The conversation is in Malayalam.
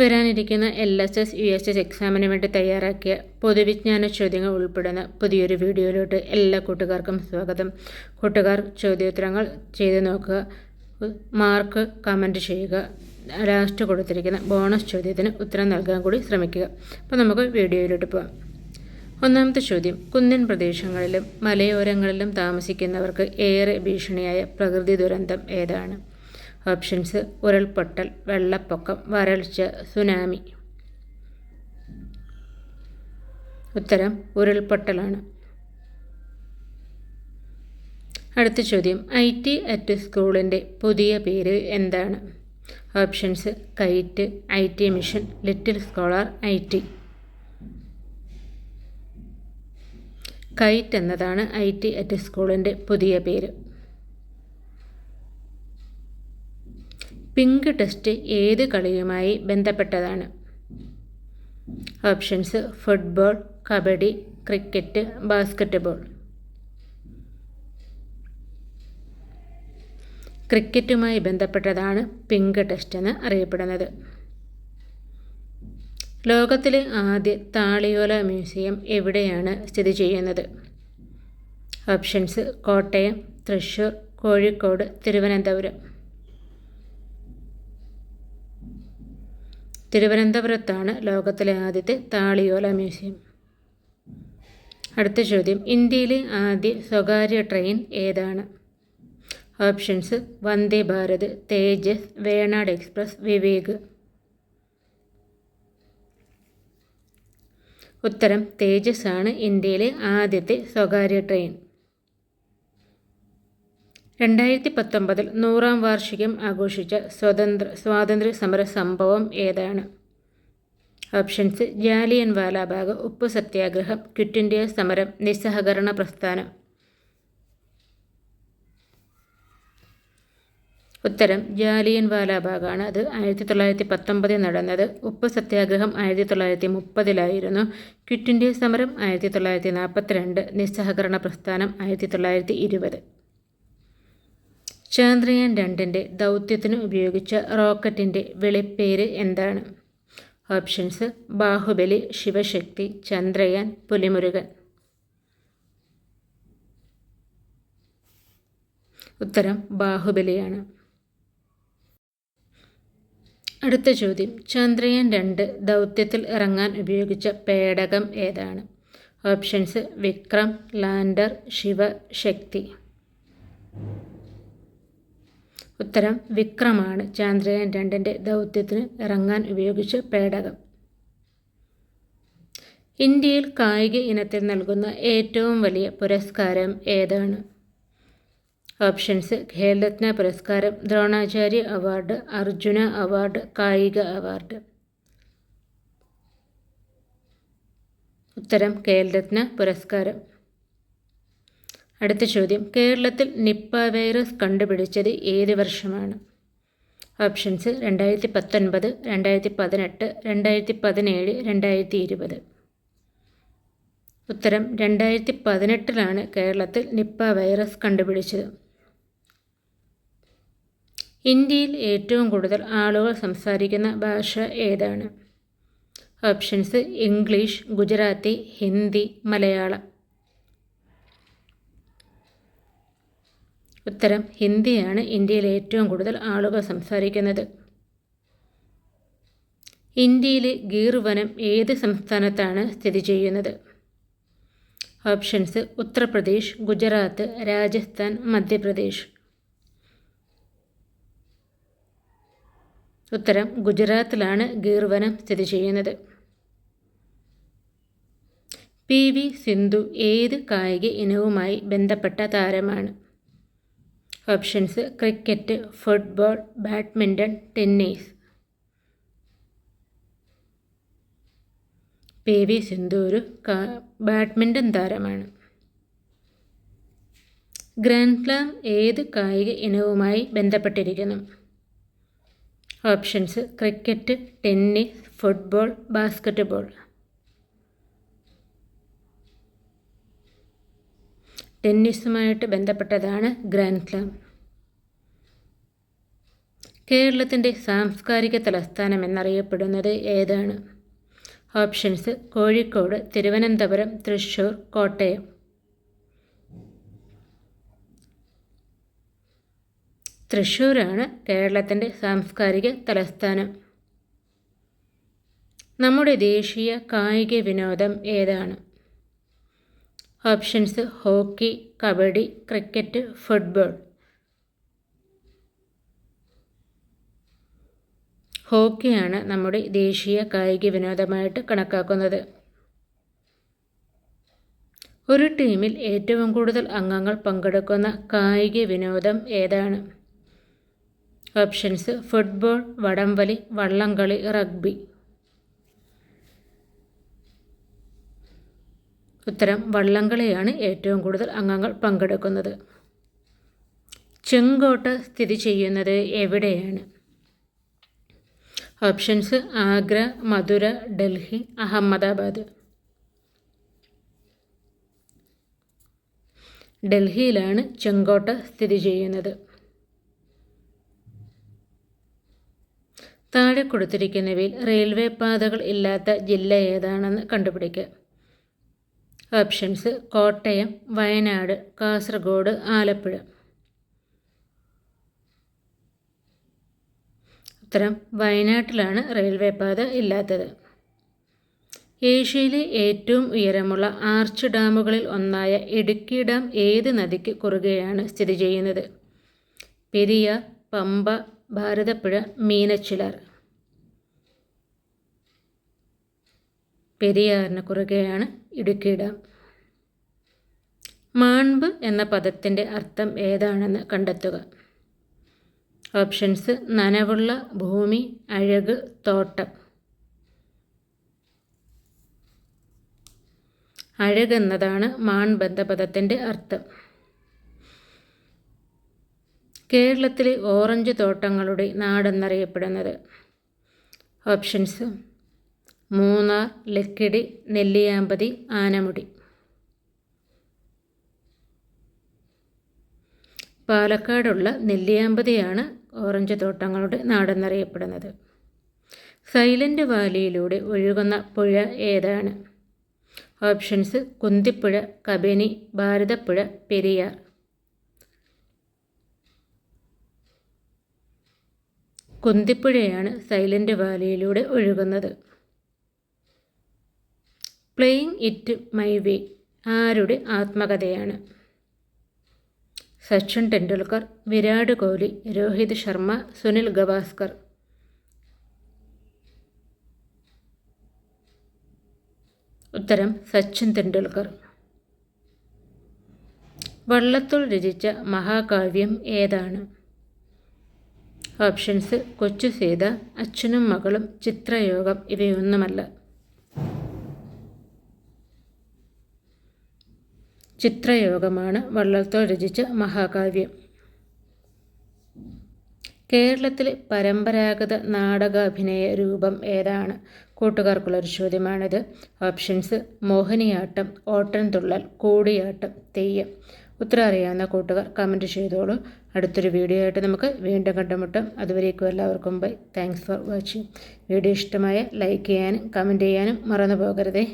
വരാനിരിക്കുന്ന L S S U S S എക്സാമിന് വേണ്ടി തയ്യാറാക്കിയ പൊതുവിജ്ഞാന ചോദ്യങ്ങൾ ഉൾപ്പെടുന്ന പുതിയൊരു വീഡിയോയിലോട്ട് എല്ലാ കൂട്ടുകാർക്കും സ്വാഗതം. കൂട്ടുകാർ ചോദ്യോത്തരങ്ങൾ ചെയ്ത് നോക്കുക. മാർക്ക് കമന്റ് ചെയ്യുക. ലാസ്റ്റ് കൊടുത്തിരിക്കുന്ന ബോണസ് ചോദ്യത്തിന് ഉത്തരം നൽകാൻ കൂടി ശ്രമിക്കുക. അപ്പോൾ നമുക്ക് വീഡിയോയിലോട്ട് പോകാം ഒന്നാമത്തെ ചോദ്യം. കുന്നിൻ പ്രദേശങ്ങളിലും മലയോരങ്ങളിലും താമസിക്കുന്നവർക്ക് ഏറെ ഭീഷണിയായ പ്രകൃതി ദുരന്തം ഏതാണ്? ഓപ്ഷൻസ്. ഉരുൾപൊട്ടൽ വെള്ളപ്പൊക്കം വരൾച്ച സുനാമി. ഉത്തരം ഉരുൾപൊട്ടലാണ്. അടുത്ത ചോദ്യം. ഐ ടി അറ്റ് സ്കൂളിന്റെ പുതിയ പേര് എന്താണ്? Options. KITE I T mission little scholar I T. KITE എന്നതാണ് ഐ ടി അറ്റ് സ്കൂളിന്റെ പുതിയ പേര്. പിങ്ക് ടെസ്റ്റ് ഏത് കളിയുമായി ബന്ധപ്പെട്ടതാണ്? Options football kabaddi cricket basketball. ക്രിക്കറ്റുമായി ബന്ധപ്പെട്ടതാണ് പിങ്ക് ടെസ്റ്റ് എന്ന് അറിയപ്പെടുന്നത്. ലോകത്തിലെ ആദ്യ താളിയോല മ്യൂസിയം എവിടെയാണ് സ്ഥിതി ചെയ്യുന്നത്? ഓപ്ഷൻസ് കോട്ടയം തൃശ്ശൂർ കോഴിക്കോട് തിരുവനന്തപുരം. തിരുവനന്തപുരത്താണ് ലോകത്തിലെ ആദ്യത്തെ താളിയോല മ്യൂസിയം. അടുത്ത ചോദ്യം ഇന്ത്യയിലെ ആദ്യ സ്വകാര്യ ട്രെയിൻ ഏതാണ്? Options Vande Bharat Tejas Venad express Vivek. ഉത്തരം തേജസ് ആണ് ഇന്ത്യയിലെ ആദ്യത്തെ സ്വകാര്യ ട്രെയിൻ. രണ്ടായിരത്തി പത്തൊമ്പതിൽ നൂറാം വാർഷികം ആഘോഷിച്ച സ്വതന്ത്ര സ്വാതന്ത്ര്യ സമര സംഭവം ഏതാണ്? ഓപ്ഷൻസ് ജാലിയൻ വാലാബാഗ് ഉപ്പ് സത്യാഗ്രഹം ക്വിറ്റ് ഇന്ത്യ സമരം നിസ്സഹകരണ പ്രസ്ഥാനം. ഉത്തരം ജാലിയൻ വാലാബാഗാണ്. അത് ആയിരത്തി തൊള്ളായിരത്തി പത്തൊമ്പതിൽ നടന്നത്. ഉപ്പ് സത്യാഗ്രഹം ആയിരത്തി തൊള്ളായിരത്തി മുപ്പതിലായിരുന്നു ക്വിറ്റ് ഇന്ത്യ സമരം ആയിരത്തി തൊള്ളായിരത്തി നാൽപ്പത്തിരണ്ട് നിസ്സഹകരണ പ്രസ്ഥാനം ആയിരത്തി തൊള്ളായിരത്തി ഇരുപത് ചന്ദ്രയാൻ രണ്ടിന്റെ ദൗത്യത്തിന് ഉപയോഗിച്ച റോക്കറ്റിന്റെ വെളിപ്പേര് എന്താണ്? ഓപ്ഷൻസ് ബാഹുബലി ശിവശക്തി ചന്ദ്രയാൻ പുലിമുരുകൻ. ഉത്തരം ബാഹുബലിയാണ്. അടുത്ത ചോദ്യം ചന്ദ്രയാൻ രണ്ട് ദൗത്യത്തിൽ ഇറങ്ങാൻ ഉപയോഗിച്ച പേടകം ഏതാണ്? ഓപ്ഷൻസ് വിക്രം ലാൻഡർ ശിവശക്തി ഉത്തരം വിക്രമാണ് ചാന്ദ്രയാൻ രണ്ടിന്റെ ദൗത്യത്തിന് ഇറങ്ങാൻ ഉപയോഗിച്ച പേടകം. ഇന്ത്യയിൽ കായിക ഇനത്തിൽ നൽകുന്ന ഏറ്റവും വലിയ പുരസ്കാരം ഏതാണ്? ഓപ്ഷൻസ് ഖേൽരത്ന പുരസ്കാരം ദ്രോണാചാര്യ അവാർഡ് അർജുന അവാർഡ് കായിക അവാർഡ്. ഉത്തരം ഖേൽരത്ന പുരസ്കാരം. അടുത്ത ചോദ്യം. കേരളത്തിൽ നിപ്പ വൈറസ് കണ്ടുപിടിച്ചത് ഏത് വർഷമാണ്? ഓപ്ഷൻസ് രണ്ടായിരത്തി പത്തൊൻപത് രണ്ടായിരത്തി പതിനെട്ട് രണ്ടായിരത്തി പതിനേഴ് രണ്ടായിരത്തി ഇരുപത് ഉത്തരം രണ്ടായിരത്തി പതിനെട്ടിലാണ് കേരളത്തിൽ നിപ്പ വൈറസ് കണ്ടുപിടിച്ചത്. ഇന്ത്യയിൽ ഏറ്റവും കൂടുതൽ ആളുകൾ സംസാരിക്കുന്ന ഭാഷ ഏതാണ്? Options English Gujarati Hindi Malayalam. ഉത്തരം ഹിന്ദിയാണ് ഇന്ത്യയിൽ ഏറ്റവും കൂടുതൽ ആളുകൾ സംസാരിക്കുന്നത്. ഇന്ത്യയിലെ ഗീർവനം ഏത് സംസ്ഥാനത്താണ് സ്ഥിതി ചെയ്യുന്നത്? ഓപ്ഷൻസ് ഉത്തർപ്രദേശ് ഗുജറാത്ത് രാജസ്ഥാൻ മധ്യപ്രദേശ്. ഉത്തരം ഗുജറാത്തിലാണ് ഗീർവനം സ്ഥിതി ചെയ്യുന്നത്. പി വി സിന്ധു ഏത് കായിക ഇനവുമായി ബന്ധപ്പെട്ട താരമാണ്? Options cricket football badminton tennis P V Sindhu ഒരു ബാഡ്മിന്റൺ താരമാണ്. ഗ്രാൻഡ് സ്ലാം ഏത് കായിക ഇനവുമായി ബന്ധപ്പെട്ടിരിക്കുന്നു? Options cricket tennis football basket ടെന്നീസുമായിട്ട് ബന്ധപ്പെട്ടതാണ് ഗ്രാൻഡ് സ്ലാം. കേരളത്തിന്റെ സാംസ്കാരിക തലസ്ഥാനം എന്നറിയപ്പെടുന്നത് ഏതാണ്? ഓപ്ഷൻസ് കോഴിക്കോട് തിരുവനന്തപുരം തൃശ്ശൂർ കോട്ടയം. തൃശ്ശൂരാണ് കേരളത്തിന്റെ സാംസ്കാരിക തലസ്ഥാനം. നമ്മുടെ ദേശീയ കായിക വിനോദം ഏതാണ്? Options hockey kabaddi cricket football. ഹോക്കിയാണ് നമ്മുടെ ദേശീയ കായിക വിനോദമായിട്ട് കണക്കാക്കുന്നത്. ഒരു ടീമിൽ ഏറ്റവും കൂടുതൽ അംഗങ്ങൾ പങ്കെടുക്കുന്ന കായിക വിനോദം ഏതാണ്? ഓപ്ഷൻസ് ഫുട്ബോൾ വടംവലി വള്ളംകളി റഗ്ബി. ഉത്തരം വള്ളംകളിയാണ് ഏറ്റവും കൂടുതൽ അംഗങ്ങൾ പങ്കെടുക്കുന്നത്. ചെങ്കോട്ട സ്ഥിതി ചെയ്യുന്നത് എവിടെയാണ്? ഓപ്ഷൻസ് ആഗ്ര മധുര ഡൽഹി അഹമ്മദാബാദ്. ഡൽഹിയിലാണ് ചെങ്കോട്ട സ്ഥിതി ചെയ്യുന്നത്. താഴെ കൊടുത്തിരിക്കുന്നവയിൽ റെയിൽവേ പാതകൾ ഇല്ലാത്ത ജില്ല ഏതാണെന്ന് കണ്ടുപിടിക്കുക. ഓപ്ഷൻസ് കോട്ടയം വയനാട് കാസർഗോഡ് ആലപ്പുഴ. ഉത്തരം വയനാട്ടിലാണ് റെയിൽവേ പാത ഇല്ലാത്തത്. ഏഷ്യയിലെ ഏറ്റവും ഉയരമുള്ള ആർച്ച് ഡാമുകളിൽ ഒന്നായ ഇടുക്കി ഡാം ഏത് നദിക്ക് കുറുകെയാണ് സ്ഥിതി ചെയ്യുന്നത്? പെരിയ പമ്പ ഭാരതപ്പുഴ മീനച്ചിലാർ. പെരിയാറിന് കുറുകെയാണ് ഇടുക്കി ഡാം മാൺബ് എന്ന പദത്തിന്റെ അർത്ഥം ഏതാണെന്ന് കണ്ടെത്തുക. ഓപ്ഷൻസ് നനവുള്ള ഭൂമി അഴക് തോട്ടം. അഴകെന്നതാണ് മാൺബന്ധ പദത്തിന്റെ അർത്ഥം. കേരളത്തിലെ ഓറഞ്ച് തോട്ടങ്ങളുടെ നാടെന്നറിയപ്പെടുന്നത്. ഓപ്ഷൻസ് മൂന്നാർ ലക്കിടി നെല്ലിയാമ്പതി ആനമുടി. പാലക്കാടുള്ള നെല്ലിയാമ്പതിയാണ് ഓറഞ്ച് തോട്ടങ്ങളുടെ നാടെന്നറിയപ്പെടുന്നത്. സൈലന്റ് വാലിയിലൂടെ ഒഴുകുന്ന പുഴ ഏതാണ്? ഓപ്ഷൻസ് കുന്തിപ്പുഴ കബനി ഭാരതപ്പുഴ പെരിയാർ. കുന്തിപ്പുഴയാണ് സൈലന്റ് വാലിയിലൂടെ ഒഴുകുന്നത്. പ്ലേയിങ് ഇറ്റ് മൈ വേ ആരുടെ ആത്മകഥയാണ്? സച്ചിൻ ടെണ്ടുൽക്കർ വിരാട് കോഹ്ലി രോഹിത് ശർമ്മ സുനിൽ ഗവാസ്കർ. ഉത്തരം സച്ചിൻ തെണ്ടുൽക്കർ വള്ളത്തോൾ രചിച്ച മഹാകാവ്യം ഏതാണ്? ഓപ്ഷൻസ് കൊച്ചു സീത അച്ഛനും മകളും ചിത്രയോഗം ഇവയൊന്നുമല്ല. ചിത്രയോഗമാണ് വള്ളത്തോൾ രചിച്ച മഹാകാവ്യം. കേരളത്തിലെ പരമ്പരാഗത നാടകാഭിനയ രൂപം ഏതാണ്? കൂട്ടുകാർക്കുള്ളൊരു ചോദ്യമാണിത്. ഓപ്ഷൻസ് മോഹിനിയാട്ടം ഓട്ടൻതുള്ളൽ കൂടിയാട്ടം തെയ്യം. ഉത്തരം അറിയാവുന്ന കൂട്ടുകാർ കമന്റ് ചെയ്തോളൂ. അടുത്തൊരു വീഡിയോ ആയിട്ട് നമുക്ക് വീണ്ടും കണ്ടുമുട്ടാം. അതുവരേക്കും എല്ലാവർക്കും bye thanks for watching video ഇഷ്ടമായ ലൈക്ക് ചെയ്യാനും കമന്റ് ചെയ്യാനും മറന്നു പോകരുതേ